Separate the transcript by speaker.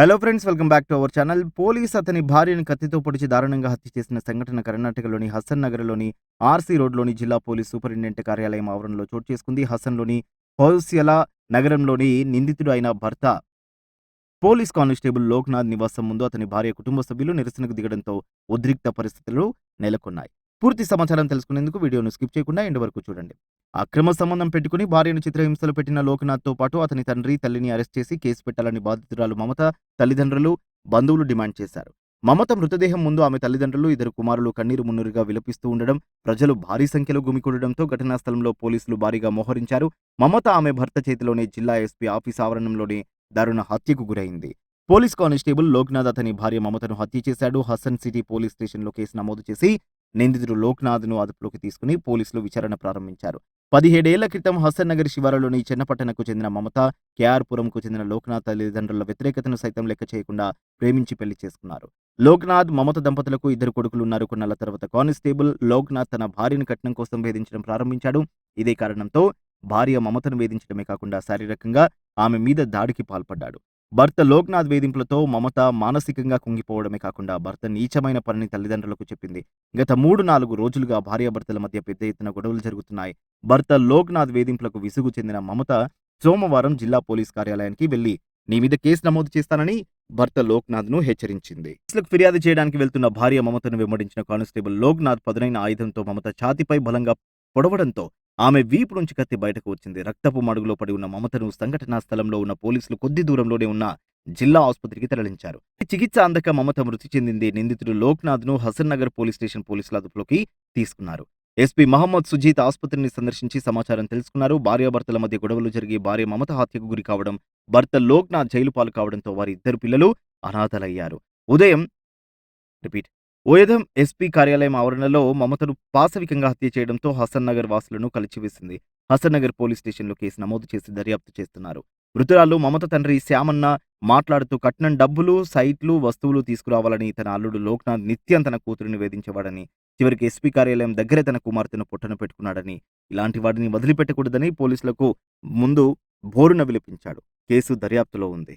Speaker 1: Hello friends welcome back to our channel police అతని భార్యను కత్తితో పొడిచి దారుణంగా హత్య చేసిన సంఘటన కర్ణాటకలోని హసన్ నగర్లోని ఆర్సీ రోడ్లోని జిల్లా పోలీస్ సూపరింటెండెంట్ కార్యాలయం ఆవరణలో చోటు చేసుకుంది. హసన్లోని హౌస్యల నగరంలోని నిందితుడు అయిన భర్త పోలీస్ కానిస్టేబుల్ లోక్నాథ్ నివాసం ముందు అతని భార్య కుటుంబ సభ్యులు నిరసనకు దిగడంతో ఉద్రిక్త పరిస్థితులు నెలకొన్నాయి. పూర్తి సమాచారం తెలుసుకునేందుకు వీడియోను స్కిప్ చేయకుండా ఎండ్ వరకు చూడండి. అక్రమ సంబంధం పెట్టుకుని భార్యను చిత్రహింసలు పెట్టిన లోక్నాథ్తో పాటు అతని తండ్రి తల్లిని అరెస్ట్ చేసి కేసు పెట్టాలని బాధితురాలు మమత తల్లిదండ్రులు బంధువులు డిమాండ్ చేశారు. మమత మృతదేహం ముందు ఆమె తల్లిదండ్రులు ఇద్దరు కుమారులు కన్నీరు మున్నీరుగా విలపిస్తూ ఉండడం ప్రజలు భారీ సంఖ్యలో గుమికూడడంతో ఘటనా స్థలంలో పోలీసులు భారీగా మోహరించారు. మమత ఆమె భర్త చేతిలోనే జిల్లా ఎస్పీ ఆఫీస్ ఆవరణంలోనే దారుణ హత్యకు గురైంది. పోలీస్ కానిస్టేబుల్ లోక్నాథ్ అతని భార్య మమతను హత్య చేశాడు. హసన్ సిటీ పోలీస్ స్టేషన్లో కేసు నమోదు చేసి నిందితుడు లోక్నాథ్ను అదుపులోకి తీసుకుని పోలీసులు విచారణ ప్రారంభించారు. పదిహేడేళ్ళ క్రితం హసన్ నగర్ శివారులోని చెన్నపట్టణకు చెందిన మమత కేఆర్పురంకు చెందిన లోక్నాథ్ తల్లిదండ్రుల వ్యతిరేకతను సైతం లెక్క చేయకుండా ప్రేమించి పెళ్ళి చేసుకున్నారు. లోక్నాథ్ మమత దంపతులకు ఇద్దరు కొడుకులు ఉన్నారు. కొన్నాళ్ళ తర్వాత కానిస్టేబుల్ లోక్నాథ్ తన భార్యను కట్నం కోసం వేధించడం ప్రారంభించాడు. ఇదే కారణంతో భార్య మమతను వేధించడమే కాకుండా శారీరకంగా ఆమె మీద దాడికి పాల్పడ్డాడు. భర్త లోక్నాథ్ వేధింపులతో మమత మానసికంగా కుంగిపోవడమే కాకుండా భర్త నీచమైన పనిని తల్లిదండ్రులకు చెప్పింది. గత మూడు నాలుగు రోజులుగా భార్యాభర్తల మధ్య పెద్ద ఎత్తున గొడవలు జరుగుతున్నాయి. భర్త లోక్నాథ్ వేధింపులకు విసుగు చెందిన మమత సోమవారం జిల్లా పోలీస్ కార్యాలయానికి వెళ్ళి నీ మీద కేసు నమోదు చేస్తానని భర్త లోక్నాథ్ను హెచ్చరించింది. కేసులకు ఫిర్యాదు చేయడానికి వెళ్తున్న భార్య మమతను వెంబడించిన కానిస్టేబుల్ లోక్నాథ్ పదునైన ఆయుధంతో మమత ఛాతిపై బలంగా పొడవడంతో ఆమె వీపు నుంచి కత్తి బయటకు వచ్చింది. రక్తపు మడుగులో పడి ఉన్న మమతను సంఘటనా స్థలంలో ఉన్న పోలీసులు కొద్ది దూరంలోనే ఉన్న జిల్లా ఆసుపత్రికి తరలించారు. చికిత్స అందక మమత మృతి చెందింది నిందితుడు లోక్నాథ్ను హసన్ నగర్ పోలీస్ స్టేషన్ పోలీసుల అదుపులోకి తీసుకున్నారు. ఎస్పీ మహమ్మద్ సుజీత్ ఆసుపత్రిని సందర్శించి సమాచారం తెలుసుకున్నారు. భార్యాభర్తల మధ్య గొడవలు జరిగి భార్య మమత హత్యకు గురి కావడం భర్త లోక్నాథ్ జైలు పాలు కావడంతో వారి ఇద్దరు పిల్లలు అనాథలయ్యారు. ఉదయం రిపీట్ ఓయదం ఎస్పీ కార్యాలయం ఆవరణలో మమతను పాశవికంగా హత్య చేయడంతో హసన్ నగర్ వాసులను కలిచివేసింది. హసన్ నగర్ పోలీస్ స్టేషన్లో కేసు నమోదు చేసి దర్యాప్తు చేస్తున్నారు. మృతురాలు మమత తండ్రి శ్యామన్న మాట్లాడుతూ కట్నం డబ్బులు సైట్లు వస్తువులు తీసుకురావాలని తన అల్లుడు లోక్నాథ్ నిత్యం తన కూతురిని వేధించేవాడని చివరికి ఎస్పీ కార్యాలయం దగ్గరే తన కుమార్తెను పొట్టన పెట్టుకున్నాడని ఇలాంటి వాడిని వదిలిపెట్టకూడదని పోలీసులకు ముందు బోరున విలిపించాడు. కేసు దర్యాప్తులో ఉంది.